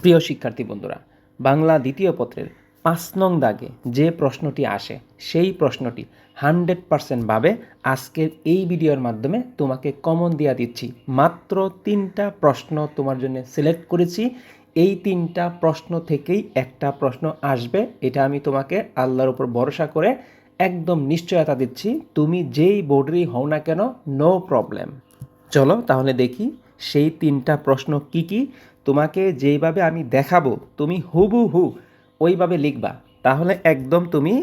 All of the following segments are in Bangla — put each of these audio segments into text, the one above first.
প্রিয় শিক্ষার্থী বন্ধুরা, বাংলা দ্বিতীয় পত্রের পাঁচ নং দাগে যে প্রশ্নটি আসে, সেই প্রশ্নটি হান্ড্রেড পারসেন্ট ভাবে আজকের এই ভিডিওর মাধ্যমে তোমাকে কমন দিয়া দিচ্ছি। মাত্র তিনটা প্রশ্ন তোমার জন্য সিলেক্ট করেছি। এই তিনটা প্রশ্ন থেকেই একটা প্রশ্ন আসবে, এটা আমি তোমাকে আল্লাহর উপর ভরসা করে একদম নিশ্চয়তা দিচ্ছি। তুমি যেই বোর্ডেরই হও না কেন নো প্রবলেম চলো তাহলে দেখি সেই তিনটা প্রশ্ন কি কি। তোমাকে যেইভাবে আমি দেখাবো, তুমি হুবু হু ওইভাবে লিখবা। তাহলে একদম তুমি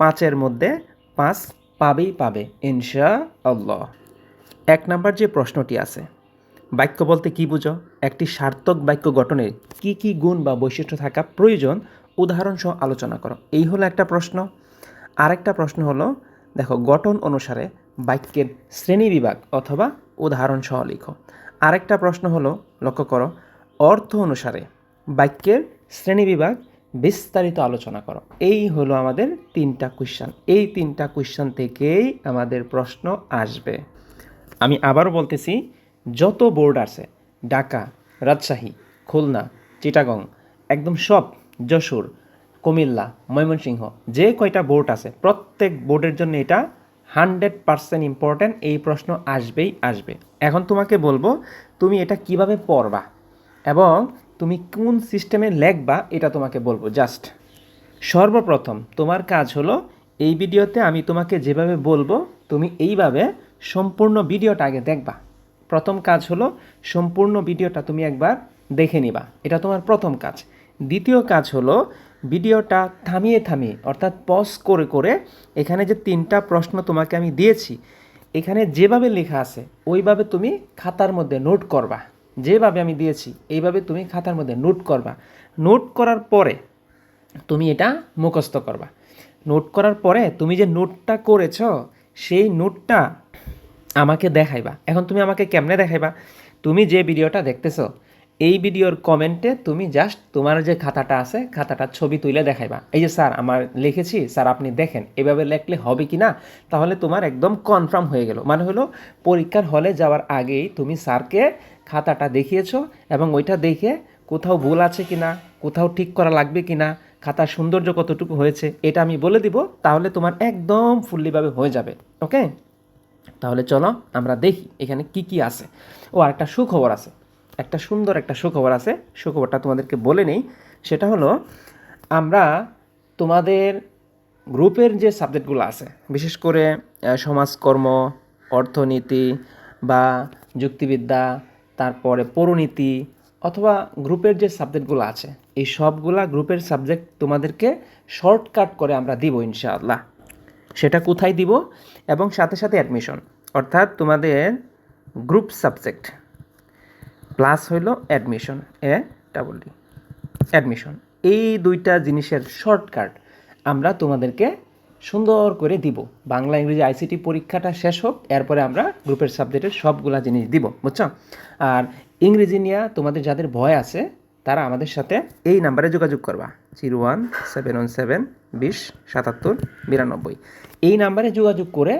পাঁচের মধ্যে পাঁচ পাবেই পাবে ইনশা আল্লাহ এক নাম্বার যে প্রশ্নটি আছে, বাক্য বলতে কি বুঝো? একটি সার্থক বাক্য গঠনের কি কি গুণ বা বৈশিষ্ট্য থাকা প্রয়োজন? উদাহরণসহ আলোচনা করো। এই হলো একটা প্রশ্ন। আরেকটা প্রশ্ন হলো, দেখো, গঠন অনুসারে বাক্যের শ্রেণীবিভাগ অথবা উদাহরণ সহ লিখো। আরেকটা প্রশ্ন হলো, লক্ষ্য করো অর্থ অনুসারে বাক্যের শ্রেণীবিভাগ বিস্তারিত আলোচনা করো। এই হলো আমাদের তিনটা কোশ্চান এই তিনটা কোশ্চান থেকেই আমাদের প্রশ্ন আসবে। আমি আবারও বলতেছি, যত বোর্ড আছে, ঢাকা, রাজশাহী, খুলনা, চিটাগং, একদম সব, যশোর, কুমিল্লা, ময়মনসিংহ, যে কয়টা বোর্ড আছে, প্রত্যেক বোর্ডের জন্য এটা হান্ড্রেড পারসেন্ট ইম্পর্ট্যান্ট এই প্রশ্ন আসবেই আসবে। এখন তোমাকে বলব, তুমি এটা কীভাবে পড়বা? এবং তুমি কোন সিস্টেমে লেখবা, এটা তোমাকে বলব জাস্ট সর্বপ্রথম তোমার কাজ হলো এই ভিডিওতে আমি তোমাকে যেভাবে বলব, তুমি এইভাবে সম্পূর্ণ ভিডিওটা আগে দেখবা। প্রথম কাজ হলো সম্পূর্ণ ভিডিওটা তুমি একবার দেখে নিবা। এটা তোমার প্রথম কাজ। দ্বিতীয় কাজ হলো ভিডিওটা থামিয়ে থামিয়ে, অর্থাৎ পজ করে করে এখানে যে তিনটা প্রশ্ন তোমাকে আমি দিয়েছি, এখানে যেভাবে লেখা আছে, ওইভাবে তুমি খাতার মধ্যে নোট করবা। যেভাবে আমি দিয়েছি, এইভাবে তুমি খাতার মধ্যে নোট করবা। নোট করার পরে তুমি এটা মুখস্থ করবা। নোট করার পরে তুমি যে নোটটা করেছ, সেই নোটটা আমাকে দেখাইবা। এখন তুমি আমাকে কেমনে দেখাইবা? তুমি যে ভিডিওটা দেখতেছো এই ভিডিওর কমেন্টে তুমি জাস্ট তোমার যে খাতাটা আছে খাতাটার ছবি তুলে দেখাইবা। এই যে স্যার, আমার লিখেছি, স্যার আপনি দেখেন, এভাবে লেখলে হবে কি না তাহলে তোমার একদম কনফার্ম হয়ে গেল। মানে হলো, পরীক্ষার হলে যাওয়ার আগেই তুমি স্যারকে খাতাটা দেখিয়েছ এবং ওইটা দেখে কোথাও ভুল আছে কি না কোথাও ঠিক করা লাগবে কি না খাতার সৌন্দর্য কতটুকু হয়েছে, এটা আমি বলে দিব, তাহলে তোমার একদম ফুল্লিভাবে হয়ে যাবে। ওকে তাহলে চলো, আমরা দেখি এখানে কি কি আছে। ও আর একটা সুখবর আছে। একটা সুন্দর একটা সুখবর আছে। সুখবরটা তোমাদেরকে বলে নেই। সেটা হলো, আমরা তোমাদের গ্রুপের যে সাবজেক্টগুলো আছে, বিশেষ করে সমাজকর্ম, অর্থনীতি বা যুক্তিবিদ্যা, তারপরে পৌরনীতি অথবা গ্রুপের যে সাবজেক্টগুলো আছে, এই সবগুলা গ্রুপের সাবজেক্ট তোমাদেরকে শর্টকাট করে আমরা দিব ইনশাআল্লাহ। সেটা কোথায় দিব? এবং সাথে সাথে অ্যাডমিশন। অর্থাৎ তোমাদের গ্রুপ সাবজেক্ট। প্লাস হইল অ্যাডমিশন, এ ডাবল ডি অ্যাডমিশন, এই দুইটা জিনিসের শর্টকাট আমরা তোমাদেরকে সুন্দর করে দিব। বাংলা, ইংরেজি, আইসিটি পরীক্ষাটা শেষ হোক, এরপরে আমরা গ্রুপের সাবজেক্টের সবগুলা জিনিস দিব, বুঝছ? আর ইংরেজি নিয়ে তোমাদের যাদের ভয় আছে, তারা আমাদের সাথে এই নাম্বারে যোগাযোগ করবা। Zero one, seven one seven, বিশ, সাতাত্তর, বিরানব্বই। এই নাম্বারে যোগাযোগ করে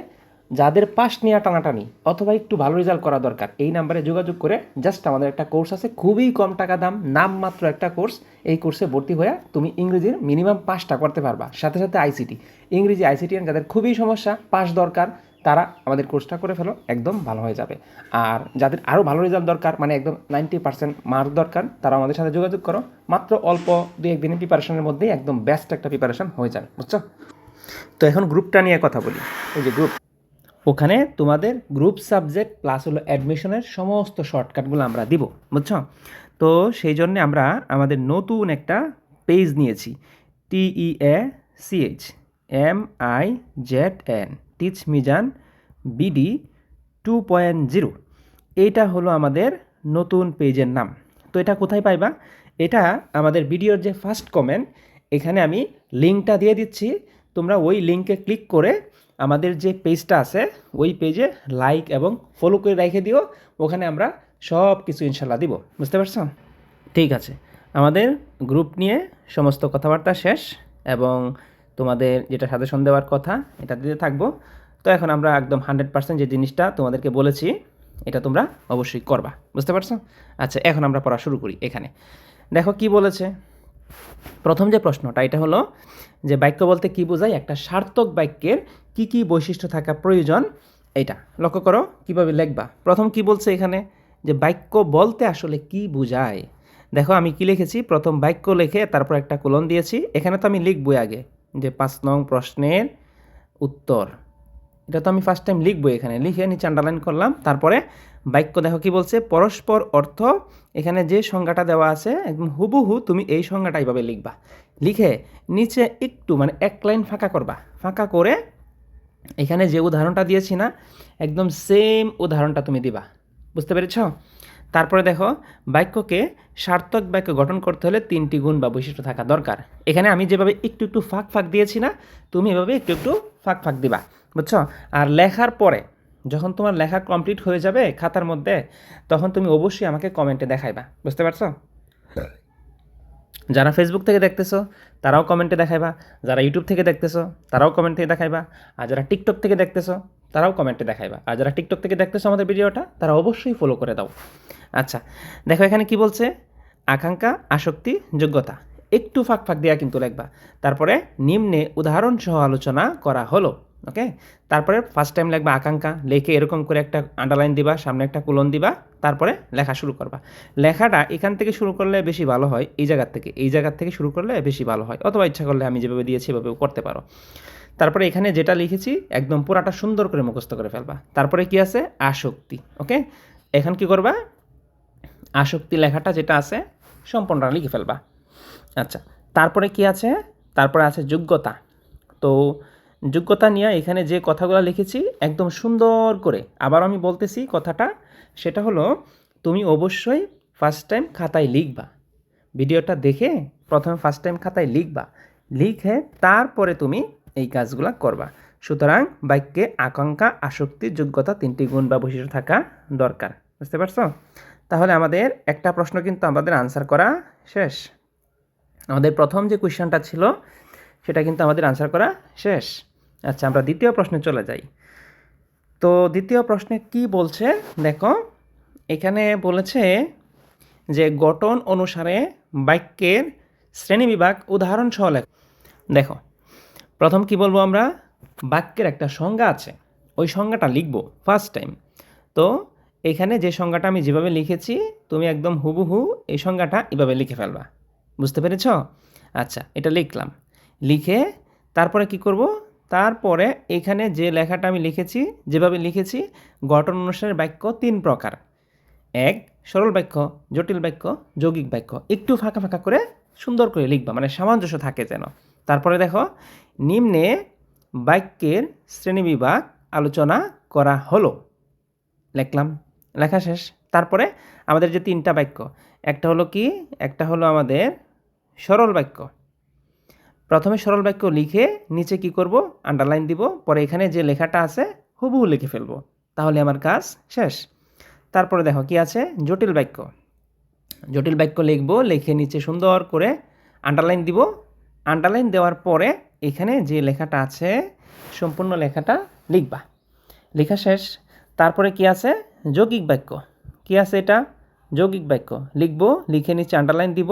যাদের পাস নেওয়া টানাটানি অথবা একটু ভালো রেজাল্ট করা দরকার, এই নাম্বারে যোগাযোগ করে জাস্ট আমাদের একটা কোর্স আছে, খুবই কম টাকা দাম, নামমাত্র একটা কোর্স এই কোর্সে ভর্তি হয়ে তুমি ইংরেজির মিনিমাম পাঁচটা করতে পারবা। সাথে সাথে আইসিটি ইংরেজি আইসিটি যাদের খুবই সমস্যা পাস দরকার, তারা আমাদের কোর্সটা করে ফেলো, একদম ভালো হয়ে যাবে। আর যাদের আরও ভালো রেজাল্ট দরকার মানে একদম নাইনটি পার্সেন্ট মার্ক দরকার তারা আমাদের সাথে যোগাযোগ করো। মাত্র অল্প দু একদিনের প্রিপারেশনের মধ্যেই একদম বেস্ট একটা প্রিপারেশন হয়ে যাবে, বুঝছ? তো এখন গ্রুপটা নিয়ে কথা বলি। এই যে গ্রুপ ওখানে তোমাদের গ্রুপ সাবজেক্ট প্লাস হলো অ্যাডমিশনের সমস্ত শর্টকাটগুলো আমরা দিব, বুঝছ? তো সেই জন্য আমরা আমাদের নতুন একটা পেজ নিয়েছি T E A C H M I Z N teach Mizan BD two point zero এইটা হলো আমাদের নতুন পেজের নাম। তো এটা কোথায় পাইবা? এটা আমাদের ভিডিওর যে ফার্স্ট কমেন্ট এখানে আমি লিঙ্কটা দিয়ে দিচ্ছি। তোমরা ওই লিঙ্কে ক্লিক করে আমাদের যে পেজটা আছে, ওই পেজে লাইক এবং ফলো করে রেখে দিও। ওখানে আমরা সব কিছু ইনশাল্লাহ দিব। বুঝতে পারছ? ঠিক আছে। আমাদের গ্রুপ নিয়ে সমস্ত কথাবার্তা শেষ এবং তোমাদের যেটা সাজেশন দেওয়ার কথা, এটা দিতে থাকব। তো এখন আমরা একদম হান্ড্রেড পার্সেন্ট যে জিনিসটা তোমাদেরকে বলেছি, এটা তোমরা অবশ্যই করবা। বুঝতে পারছ? আচ্ছা এখন আমরা পড়া শুরু করি এখানে। দেখো কি বলেছে? প্রথম যে প্রশ্নটা, এটা হলো যে বাক্য বলতে কি বোঝায়? একটা সার্থক বাক্যের কি কি বৈশিষ্ট্য থাকা প্রয়োজন? এটা লক্ষ্য করো, কীভাবে লিখবা? প্রথম কি বলছে এখানে? যে বাক্য বলতে আসলে কি বোঝায়? দেখো, আমি কি লিখেছি? প্রথম বাক্য লিখে তারপর একটা কোলন দিয়েছি। এখানে তো আমি লিখবই আগে। যে পাঁচ নং প্রশ্নের উত্তর। এটা তো আমি ফার্স্ট টাইম লিখব এখানে। লিখে নিচে আন্ডারলাইন করলাম। তারপরে বাক্য দেখো কি বলছে? পরস্পর অর্থ, এখানে যে সংজ্ঞাটা দেওয়া আছে, একদম হুবহু তুমি এই সংজ্ঞাটা এইভাবে লিখবা। লিখে নিচে একটু মানে এক লাইন ফাঁকা করবা। ফাঁকা করে এখানে যে উদাহরণটা দিয়েছি না, একদম সেম উদাহরণটা তুমি দিবা। বুঝতে পেরেছ? তারপরে দেখো, বাক্যকে সার্থক বাক্য গঠন করতে হলে তিনটি গুণ বা বৈশিষ্ট্য থাকা দরকার। এখানে আমি যেভাবে একটু একটু ফাঁক ফাঁক দিয়েছি না, তুমি এভাবে একটু একটু ফাঁক ফাঁক দিবা বুঝছ? আর লেখার পরে যখন তোমার লেখা কমপ্লিট হয়ে যাবে খাতার মধ্যে তখন তুমি অবশ্যই আমাকে কমেন্টে দেখাইবা বুঝতে পারছ? যারা ফেসবুক থেকে দেখতেছো তারাও কমেন্টে দেখাইবা। যারা ইউটিউব থেকে দেখতেছো তারাও কমেন্ট থেকে দেখাইবা। আর যারা টিকটক থেকে দেখতেছো তারাও কমেন্টে দেখাইবা। আর যারা টিকটক থেকে দেখতেছো আমাদের ভিডিওটা তারা অবশ্যই ফলো করে দাও। আচ্ছা দেখো এখানে কি বলছে? আকাঙ্ক্ষা আসক্তি যোগ্যতা। একটু ফাঁক ফাঁক দেওয়া কিন্তু লিখবা। তারপরে নিম্নে উদাহরণ সহ আলোচনা করা হলো, ওকে? তারপরে ফার্স্ট টাইম লিখবা আকাঙ্ক্ষা, লেখে এরকম করে একটা আন্ডারলাইন দিবা, সামনে একটা কুলন দিবা, তারপরে লেখা শুরু করবা। লেখাটা এখান থেকে শুরু করলে বেশি ভালো হয়, এই জায়গার থেকে, এই জায়গার থেকে শুরু করলে বেশি ভালো হয়, অথবা ইচ্ছা করলে আমি যেভাবে দিয়েছি এভাবেও করতে পারো। তারপরে এখানে যেটা লিখেছি, একদম পুরাটা সুন্দর করে মুখস্থ করে ফেলবা। তারপরে কি আছে? আসক্তি, ওকে? এখন কি করবা? আসক্তি লেখাটা যেটা আছে, সম্পূর্ণটা লিখে ফেলবা। আচ্ছা তারপরে কি আছে? তারপরে আছে যোগ্যতা। তো যোগ্যতা নিয়ে এখানে যে কথাগুলো লিখেছি একদম সুন্দর করে, আবার আমি বলতেছি কথাটা, সেটা হলো তুমি অবশ্যই ফার্স্ট টাইম খাতায় লিখবা। ভিডিওটা দেখে প্রথমে ফার্স্ট টাইম খাতায় লিখবা। লিখে তারপরে তুমি এই কাজগুলো করবা। সুতরাং বাক্যে আকাঙ্ক্ষা, আসক্তি, যোগ্যতা তিনটি গুণ বা বৈশিষ্ট্য থাকা দরকার। বুঝতে পারছ? তাহলে আমাদের একটা প্রশ্ন কিন্তু আমাদের আনসার করা শেষ। আমাদের প্রথম যে কোয়েশ্চেনটা ছিল, সেটা কিন্তু আমাদের আনসার করা শেষ। আচ্ছা আমরা দ্বিতীয় প্রশ্নে চলে যাই। তো দ্বিতীয় প্রশ্নে কি বলছে? দেখো, এখানে বলেছে যে গঠন অনুসারে বাক্যের শ্রেণীবিভাগ উদাহরণ সহ লেখ। দেখো, প্রথম কি বলব আমরা? বাক্যের একটা সংজ্ঞা আছে, ওই সংজ্ঞাটা লিখব ফার্স্ট টাইম তো এখানে যে সংজ্ঞাটা আমি যেভাবে লিখেছি, তুমি একদম হুবহু এই সংজ্ঞাটা এভাবে লিখে ফেলবা। বুঝতে পেরেছ? আচ্ছা এটা লিখলাম। লিখে তারপরে কি করব? তারপরে এখানে যে লেখাটা আমি লিখেছি, যেভাবে লিখেছি, গঠন অনুসারে বাক্য তিন প্রকার। এক, সরল বাক্য, জটিল বাক্য, যৌগিক বাক্য। একটু ফাঁকা ফাঁকা করে সুন্দর করে লিখবা মানে সামঞ্জস্য থাকে যেন। তারপরে দেখো, নিম্নে বাক্যের শ্রেণীবিভাগ আলোচনা করা হলো। লিখলাম, লেখা শেষ। তারপরে আমাদের যে তিনটা বাক্য, একটা হলো কি? একটা হলো আমাদের সরল বাক্য। প্রথমে সরল বাক্য লিখে নিচে কি করব? আন্ডারলাইন দিব। পরে এখানে যে লেখাটা আছে, হুবহু লিখে ফেলব। তাহলে আমার কাজ শেষ। তারপরে দেখো কি আছে? জটিল বাক্য। জটিল বাক্য লিখব, লিখে নিচে সুন্দর করে আন্ডারলাইন দিব। আন্ডারলাইন দেওয়ার পরে এখানে যে লেখাটা আছে, সম্পূর্ণ লেখাটা লিখবা। লেখা শেষ। তারপরে কি আছে? যৌগিক বাক্য। কি আছে এটা? যৌগিক বাক্য। লিখব, লিখে নিচে আন্ডারলাইন দিব।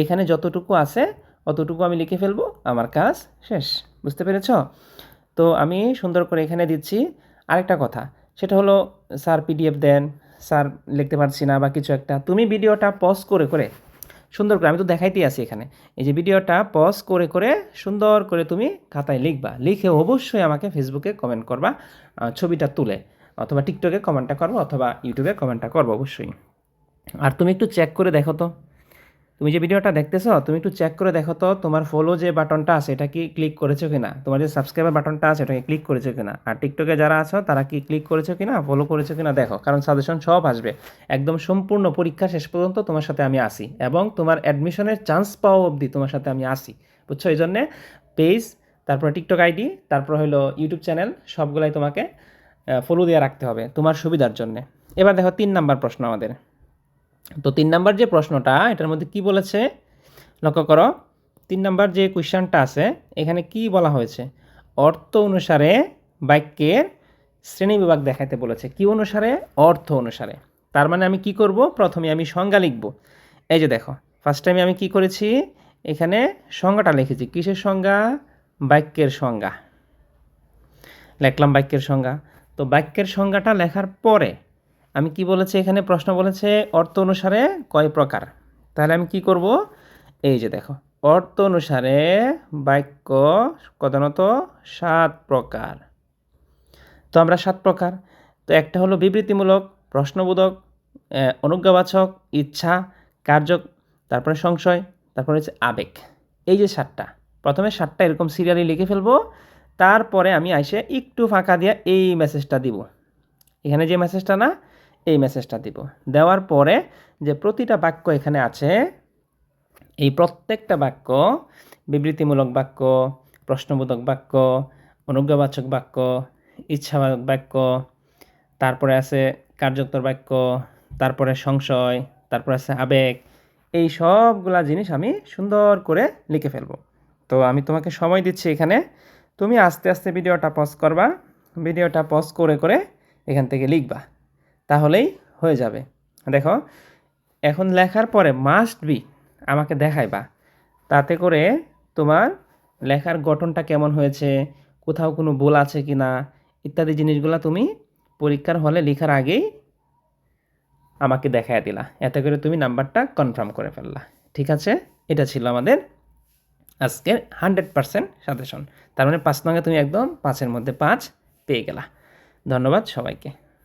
এখানে যতটুকু আছে, অতটুকু আমি লিখে ফেলব। আমার কাজ শেষ। বুঝতে পেরেছ? তো আমি সুন্দর করে এখানে দিচ্ছি আরেকটা কথা। সেটা হলো, স্যার পিডিএফ দেন, স্যার লিখতে পারছি না বা কিছু একটা। তুমি ভিডিওটা পজ করে করে, সুন্দর করে, আমি তো দেখাইতেই আছি এখানে। এই যে ভিডিওটা পজ করে করে, সুন্দর করে তুমি খাতায় লিখবা। লিখে অবশ্যই আমাকে ফেসবুকে কমেন্ট করবা ছবিটা তুলে। অথবা টিকটকে কমেন্টটা করব, অথবা ইউটিউবে কমেন্টটা করব, অবশ্যই। আর তুমি একটু চেক করে দেখো তো। তুমি যে ভিডিওটা দেখতেছো, তুমি একটু চেক করে দেখো তো তোমার ফলো যে বাটনটা আছে, এটা কি ক্লিক করেছ কিনা? তোমার যে সাবস্ক্রাইবার বাটনটা আছে, এটাকে ক্লিক করেছ কিনা? আর টিকটকে যারা আছো, তারা কি ক্লিক করেছ কিনা? ফলো করেছ কিনা দেখো, কারণ সাজেশন সব আসবে। একদম সম্পূর্ণ পরীক্ষা শেষ পর্যন্ত তোমার সাথে আমি আসি এবং তোমার অ্যাডমিশনের চান্স পাওয়া অবধি তোমার সাথে আমি আসি বুঝছ? এই জন্যে পেজ তারপর টিকটক আইডি তারপর হলো ইউটিউব চ্যানেল সবগুলাই তোমাকে ফলো দিয়ে রাখতে হবে তোমার সুবিধার জন্যে। এবার দেখো তিন নাম্বার প্রশ্ন আমাদের। তো তিন নাম্বার যে প্রশ্নটা, এটার মধ্যে কি বলেছে? লক্ষ্য করো, তিন নাম্বার যে কোয়েশ্চনটা আছে, এখানে কি বলা হয়েছে? অর্থ অনুসারে বাক্যের শ্রেণীবিভাগ দেখাতে বলেছে। কি অনুসারে? অর্থ অনুসারে। তার মানে আমি কি করব? প্রথমে আমি সংজ্ঞা লিখব। এই যে দেখো ফার্স্ট টাইমে আমি কি করেছি? এখানে সংজ্ঞাটা লিখেছি। কিসের সংজ্ঞা? বাক্যের সংজ্ঞা। লিখলাম বাক্যের সংজ্ঞা। তো বাক্যের সংজ্ঞাটা লেখার পরে আমি কি বলেছি এখানে? প্রশ্ন বলেছে, অর্থ অনুসারে কয় প্রকার? তাহলে আমি কি করব? এই যে দেখো, অর্থ অনুসারে বাক্য প্রধানত সাত প্রকার। তো আমরা সাত প্রকার। তো একটা হলো বিবৃতিমূলক, প্রশ্নবোধক অনুজ্ঞাবাচক, ইচ্ছা কার্য তারপরে সংশয়, তারপরে হচ্ছে আবেগ। এই যে সাতটা, প্রথমে সাতটা এরকম সিরিয়ালি লিখে ফেলব, তারপরে আমি আইসে একটু ফাঁকা দিয়ে এই মেসেজটা দিব। এখানে যে মেসেজটা না এই মেসেজটা দিব। দেওয়ার পরে যে প্রতিটা বাক্য এখানে আছে, এই প্রত্যেকটা বাক্য, বিবৃতিমূলক বাক্য, প্রশ্নবোধক বাক্য, অনুজ্ঞাবাচক বাক্য, ইচ্ছাবাচক বাক্য, তারপরে আছে কার্যোত্তর বাক্য, তারপরে সংশয়, তারপরে আছে আবেগ, এই সবগুলা জিনিস আমি সুন্দর করে লিখে ফেলব। তো আমি তোমাকে সময় দিচ্ছি এখানে। তুমি আস্তে আস্তে ভিডিওটা পজ করবা। ভিডিওটা পজ করে করে এখান থেকে লিখবা। তাহলেই হয়ে যাবে। দেখো, এখন লেখার পরে মাস্ট বি আমাকে দেখাইবা। তাতে করে তোমার লেখার গঠনটা কেমন হয়েছে, কোথাও কোনো ভুল আছে কি না ইত্যাদি জিনিসগুলো তুমি পরীক্ষার হলে লেখার আগেই আমাকে দেখায় দিলা। এতে করে তুমি নাম্বারটা কনফার্ম করে ফেললা। ঠিক আছে? এটা ছিল আমাদের আজকের হান্ড্রেড পারসেন্ট সাজেশন তার মানে পাঁচ নঙ্গে তুমি একদম পাঁচের মধ্যে পাঁচ পেয়ে গেলা। ধন্যবাদ সবাইকে।